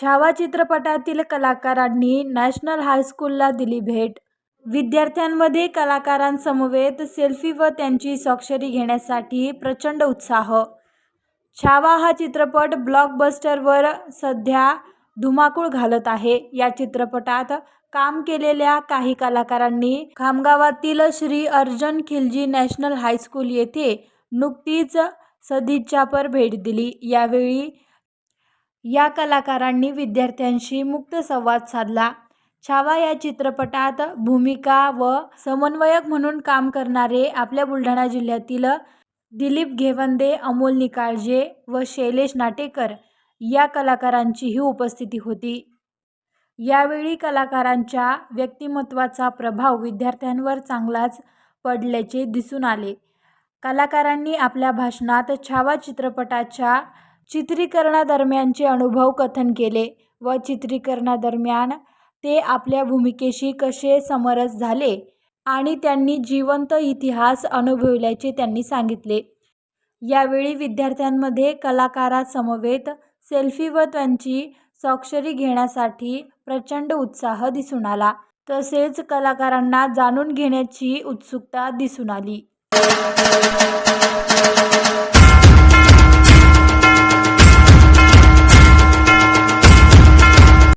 छावा चित्रपटातील कलाकारांनी नॅशनल हायस्कूलला दिली भेट. विद्यार्थ्यांमध्ये कलाकारांसमवेत सेल्फी व त्यांची स्वाक्षरी घेण्यासाठी प्रचंड उत्साह. छावा हा चित्रपट ब्लॉकबस्टरवर सध्या धुमाकूळ घालत आहे. या चित्रपटात काम केलेल्या काही कलाकारांनी खामगावातील Shri Arjan Khilji national high school येथे नुकतीच सदिच्छापर भेट दिली. यावेळी या कलाकारांनी विद्यार्थ्यांशी मुक्त संवाद साधला. छावा या चित्रपटात भूमिका व समन्वयक म्हणून काम करणारे आपल्या बुलढाणा जिल्ह्यातील दिलीप घेवंदे अमोल निकाळजे व शैलेश नाटेकर या कलाकारांचीही उपस्थिती होती. यावेळी कलाकारांच्या व्यक्तिमत्वाचा प्रभाव विद्यार्थ्यांवर चांगलाच पडल्याचे दिसून आले. कलाकारांनी आपल्या भाषणात छावा चित्रपटाच्या चित्रीकरणादरम्यानचे अनुभव कथन केले व चित्रीकरणादरम्यान ते आपल्या भूमिकेशी कसे समरस झाले आणि त्यांनी जिवंत इतिहास अनुभवल्याचे त्यांनी सांगितले. यावेळी विद्यार्थ्यांमध्ये कलाकारासमवेत सेल्फी व त्यांची स्वाक्षरी घेण्यासाठी प्रचंड उत्साह दिसून आला. तसेच कलाकारांना जाणून घेण्याची उत्सुकता दिसून आली.